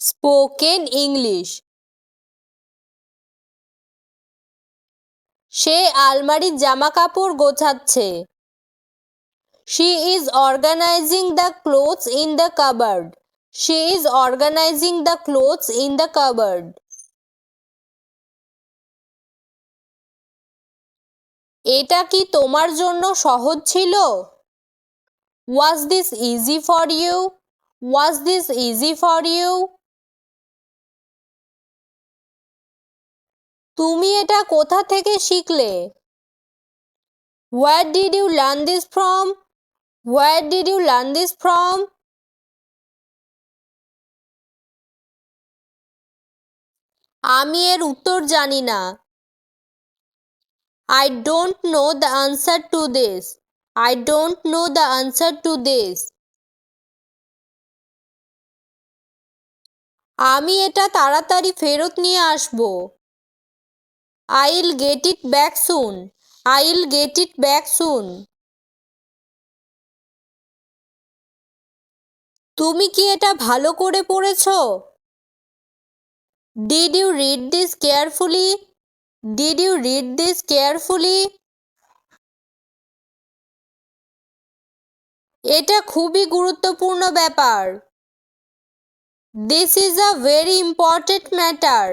Spoken English. সে আলমারির জামাকাপড় গোছাচ্ছে। She is organising the clothes in the cupboard. She is organising the clothes in the cupboard. এটা কি তোমার জন্য সহজ ছিল? Was this easy for you was this easy for you তুমি এটা কোথা থেকে শিখলে? Where did you learn this from where did you learn this from আমি এর উত্তর জানি না। I don't know the answer to this I don't know the answer to this আমি এটা তাড়াতাড়ি ফেরত নিয়ে আসব। আইল গেট ইট ব্যাক সুন আইল গেট ইট ব্যাক সুন তুমি কি এটা ভালো করে পড়েছো? Did you read this carefully did you read this carefully এটা খুবই গুরুত্বপূর্ণ ব্যাপার। This is a very important matter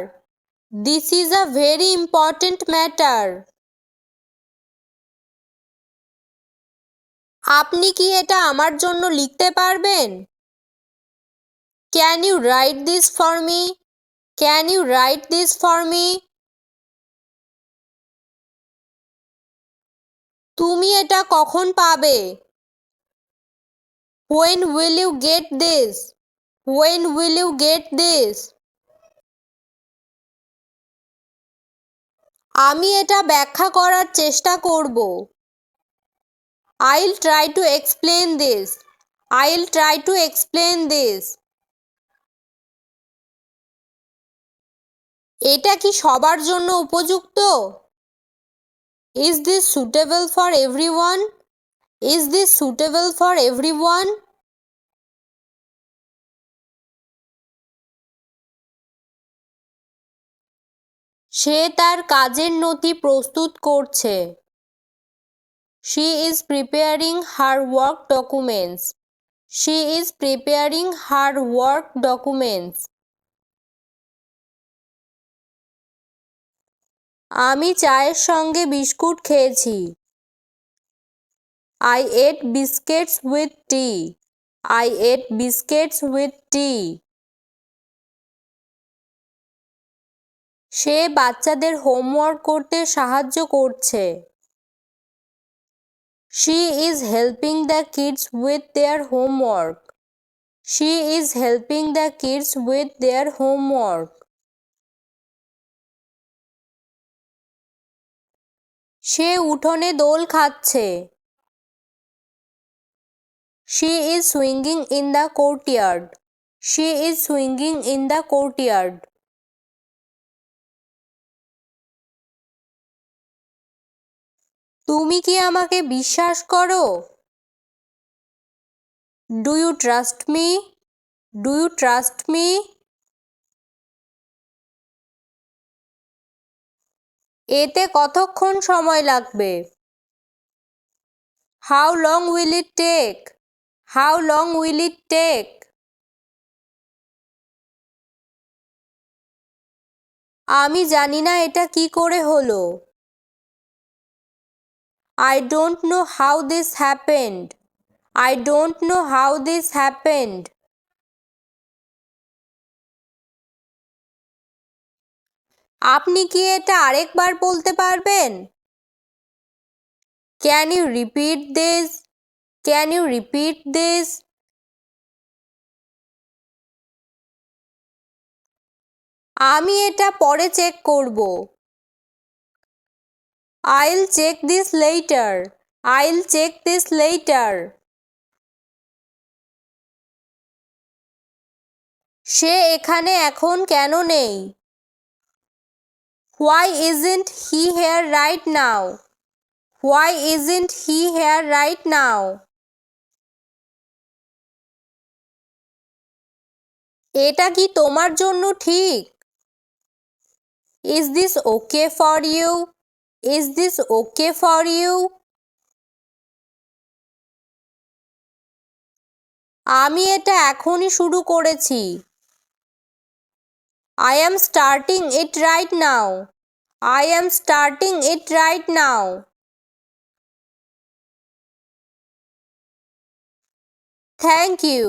this is a very important matter আপনি কি এটা আমার জন্য লিখতে পারবেন? Can you write this for me can you write this for me তুমি এটা কখন পাবে? When will you get this when will you get this আমি এটা ব্যাখ্যা করার চেষ্টা করব। I'll try to explain this I'll try to explain this এটা কি সবার জন্য উপযুক্ত? Is this suitable for everyone is this suitable for everyone সে তার কাজের নথি প্রস্তুত করছে। She is preparing her work documents she is preparing her work documents আমি চায়ের সঙ্গে বিস্কুট খেয়েছি। I ate biscuits with tea I ate biscuits with tea সে বাচ্চাদের হোমওয়ার্ক করতে সাহায্য করছে। She is helping the kids with their homework she is helping the kids with their homework সে উঠোনে দোল খাচ্ছে। She is swinging in the courtyard she is swinging in the courtyard তুমি কি আমাকে বিশ্বাস করো? Do you trust me do you trust me এতে কতক্ষণ সময় লাগবে? How long will it take how long will it take আমি জানি না এটা কি করে হলো। I don't know how this I don't know how this happened আপনি কি এটা আরেকবার বলতে পারবেন? Can you repeat this can you repeat this আমি এটা পরে চেক করব। I'll check this later I'll check this later সে এখানে এখন কেন নেই? Why isn't he here right now why isn't he here right now এটা কি তোমার জন্য ঠিক? Is this okay for you is this okay for you আমি এটা এখনই শুরু করেছি। I am starting it right now I am starting it right now thank you